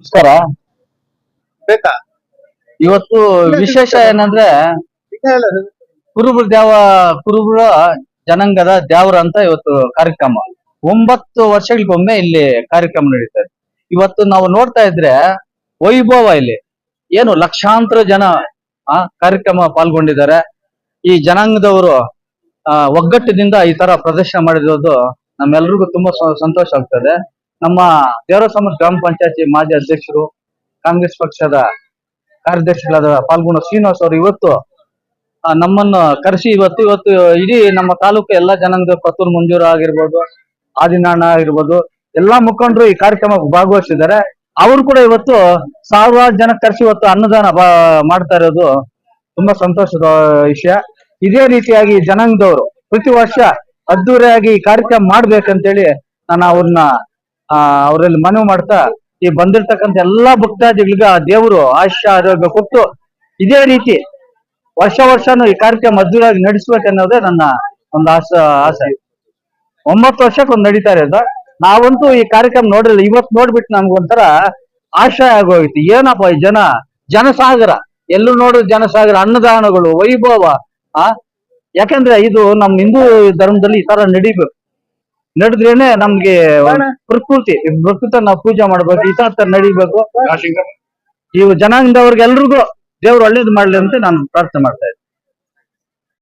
ನಮಸ್ಕಾರ ಬೇಕಾ? ಇವತ್ತು ವಿಶೇಷ ಏನಂದ್ರೆ ಕುರುಬರ ದೇವ ಕುರುಬರ ಜನಾಂಗದ ದೇವರ ಅಂತ ಇವತ್ತು ಕಾರ್ಯಕ್ರಮ. ಒಂಬತ್ತು ವರ್ಷಗಳಿಗೊಮ್ಮೆ ಇಲ್ಲಿ ಕಾರ್ಯಕ್ರಮ ನಡೀತಾರೆ ಇವತ್ತು ನಾವು ನೋಡ್ತಾ ಇದ್ರೆ ವೈಭವ ಇಲ್ಲಿ. ಏನು ಲಕ್ಷಾಂತರ ಜನ ಆ ಕಾರ್ಯಕ್ರಮ ಪಾಲ್ಗೊಂಡಿದ್ದಾರೆ. ಈ ಜನಾಂಗದವರು ಆ ಒಗ್ಗಟ್ಟಿನಿಂದ ಈ ತರ ಪ್ರದರ್ಶನ ಮಾಡಿರೋದು ನಮ್ಮೆಲ್ರಿಗೂ ತುಂಬಾ ಸಂತೋಷ ಆಗ್ತದೆ. ನಮ್ಮ ದೇವರ ಸಮಾಜ ಗ್ರಾಮ ಪಂಚಾಯತಿ ಮಾಜಿ ಅಧ್ಯಕ್ಷರು ಕಾಂಗ್ರೆಸ್ ಪಕ್ಷದ ಕಾರ್ಯದರ್ಶಿಗಳಾದ ಪಾಲ್ಗೊಂಡ ಶ್ರೀನಿವಾಸ್ ಅವರು ಇವತ್ತು ನಮ್ಮನ್ನು ಕರೆಸಿ ಇವತ್ತು ಇವತ್ತು ಇಡೀ ನಮ್ಮ ತಾಲೂಕು ಎಲ್ಲಾ ಜನಾಂಗ ಪತ್ತೂರು ಮಂಜೂರ ಆಗಿರ್ಬೋದು ಆದಿನಾಣ ಆಗಿರ್ಬೋದು, ಎಲ್ಲಾ ಮುಖಂಡರು ಈ ಕಾರ್ಯಕ್ರಮ ಭಾಗವಹಿಸಿದ್ದಾರೆ. ಅವರು ಕೂಡ ಇವತ್ತು ಸಾವಿರಾರು ಜನ ಕರೆಸಿ ಇವತ್ತು ಅನ್ನದಾನ ಮಾಡ್ತಾ ಇರೋದು ತುಂಬಾ ಸಂತೋಷದ ವಿಷಯ. ಇದೇ ರೀತಿಯಾಗಿ ಜನಾಂಗದವರು ಪ್ರತಿ ವರ್ಷ ಅದ್ದೂರಿಯಾಗಿ ಈ ಕಾರ್ಯಕ್ರಮ ಮಾಡ್ಬೇಕಂತೇಳಿ ನಾನು ಅವ್ರನ್ನ ಆ, ಅವರಲ್ಲಿ ಮನವಿ ಮಾಡ್ತಾ ಈ ಬಂದಿರ್ತಕ್ಕಂಥ ಎಲ್ಲಾ ಭಕ್ತಾದಿಗಳಿಗೆ ಆ ದೇವರು ಆಶ್ಯ ಆರೋಗ್ಯ ಕೊಟ್ಟು ಇದೇ ರೀತಿ ವರ್ಷ ವರ್ಷನೂ ಈ ಕಾರ್ಯಕ್ರಮ ಮದ್ದೂರಾಗಿ ನಡೆಸ್ಬೇಕನ್ನೋದೇ ನನ್ನ ಒಂದು ಆಸೆ ಆಸೆ. ಒಂಬತ್ತು ವರ್ಷಕ್ಕೆ ಒಂದು ನಡೀತಾ ಇರೋದು ನಾವಂತೂ ಈ ಕಾರ್ಯಕ್ರಮ ನೋಡಿಲ್ಲ ಇವತ್ತು ನೋಡ್ಬಿಟ್ಟು ನಮ್ಗೊಂಥರ ಆಶಯ ಆಗೋಗಿತ್ತು ಏನಪ್ಪ ಈ ಜನ? ಜನಸಾಗರ. ಎಲ್ಲೂ ನೋಡಿದ್ರು ಜನಸಾಗರ, ಅನ್ನದಾನಗಳು, ವೈಭವ, ಆ? ಯಾಕಂದ್ರೆ ಇದು ನಮ್ ಹಿಂದೂ ಧರ್ಮದಲ್ಲಿ ಈ ತರ ನಡಿಬೇಕು. ನಡೆದ್ರೇನೆ ನಮ್ಗೆ ಪ್ರಕೃತಿ ಪ್ರಕೃತ ನಾವು ಪೂಜೆ ಮಾಡ್ಬೇಕು ಈ ತರ ನಡಿಬೇಕು. ಇವು ಜನಾಂಗದವ್ರಿಗೆ ಎಲ್ರಿಗೂ ದೇವ್ರು ಒಳ್ಳೇದು ಮಾಡ್ಲಿ ಅಂತ ನಾನು ಪ್ರಾರ್ಥನೆ ಮಾಡ್ತಾ ಇದ್ದೀನಿ.